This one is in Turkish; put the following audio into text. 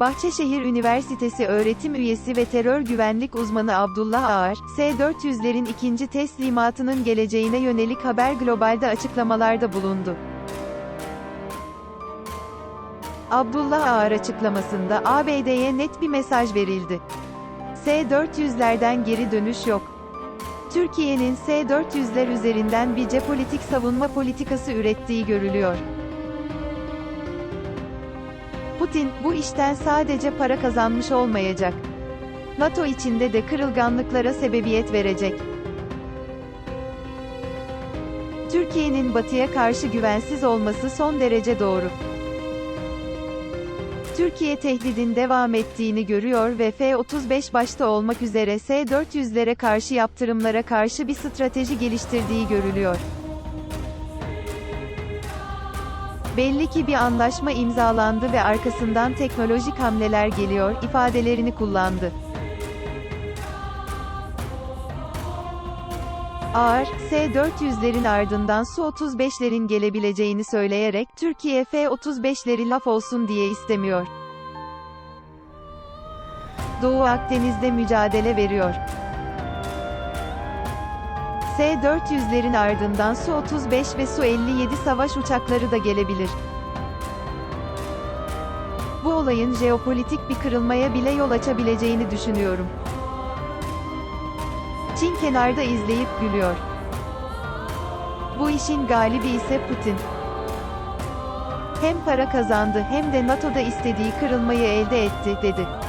Bahçeşehir Üniversitesi öğretim üyesi ve terör güvenlik uzmanı Abdullah Ağar, S-400'lerin ikinci teslimatının geleceğine yönelik Haber Global'de açıklamalarda bulundu. Abdullah Ağar açıklamasında ABD'ye net bir mesaj verildi. S-400'lerden geri dönüş yok. Türkiye'nin S-400'ler üzerinden bir cepolitik savunma politikası ürettiği görülüyor. Putin, bu işten sadece para kazanmış olmayacak. NATO içinde de kırılganlıklara sebebiyet verecek. Türkiye'nin batıya karşı güvensiz olması son derece doğru. Türkiye tehdidin devam ettiğini görüyor ve F-35 başta olmak üzere S-400'lere karşı yaptırımlara karşı bir strateji geliştirdiği görülüyor. Belli ki bir anlaşma imzalandı ve arkasından teknolojik hamleler geliyor ifadelerini kullandı. Ağır, S-400'lerin ardından Su-35'lerin gelebileceğini söyleyerek, Türkiye F-35'leri laf olsun diye istemiyor. Doğu Akdeniz'de mücadele veriyor. S-400'lerin ardından Su-35 ve Su-57 savaş uçakları da gelebilir. Bu olayın jeopolitik bir kırılmaya bile yol açabileceğini düşünüyorum. Çin kenarda izleyip gülüyor. Bu işin galibi ise Putin. Hem para kazandı hem de NATO'da istediği kırılmayı elde etti, dedi.